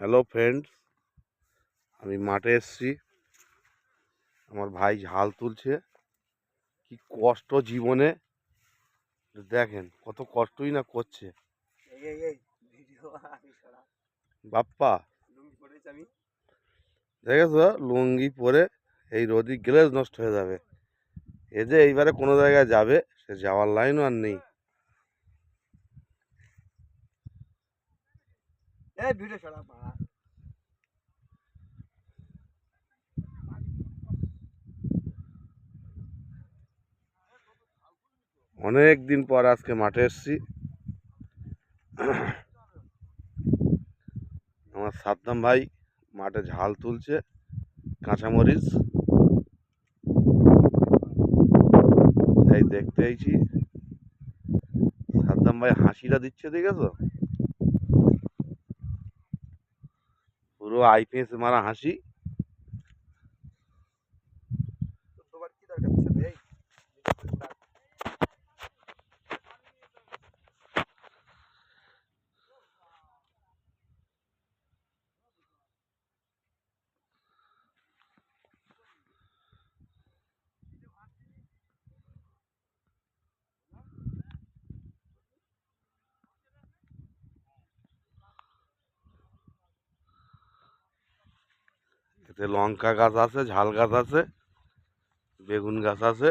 Hello friends আমি মাঠে এসছি। আমার ভাই ঝাল তুলছে। কি কষ্ট জীবনে। দেখেন কত কষ্টই না করছে। বাপ্পা। দেখেছ? লুঙ্গি পরে এই রোদি গ্লেজ নষ্ট হয়ে যাবে। এ যে এইবারে কোনো জায়গায় যাবে সে যাওয়ার লাইনও আর নেই। অনেক দিন পর আজকে মাঠে এসছি। আমার সাদ্দাম ভাই মাঠে ঝাল তুলছে, কাঁচামরিচ। তাই দেখতে আইছি। সাদ্দাম ভাই হাসিটা দিচ্ছে, দেখেছ? পুরো আইপিএস মারা হাসি। এতে লঙ্কা গাছ আছে ঝাল গাছ আছে বেগুন গাছ আছে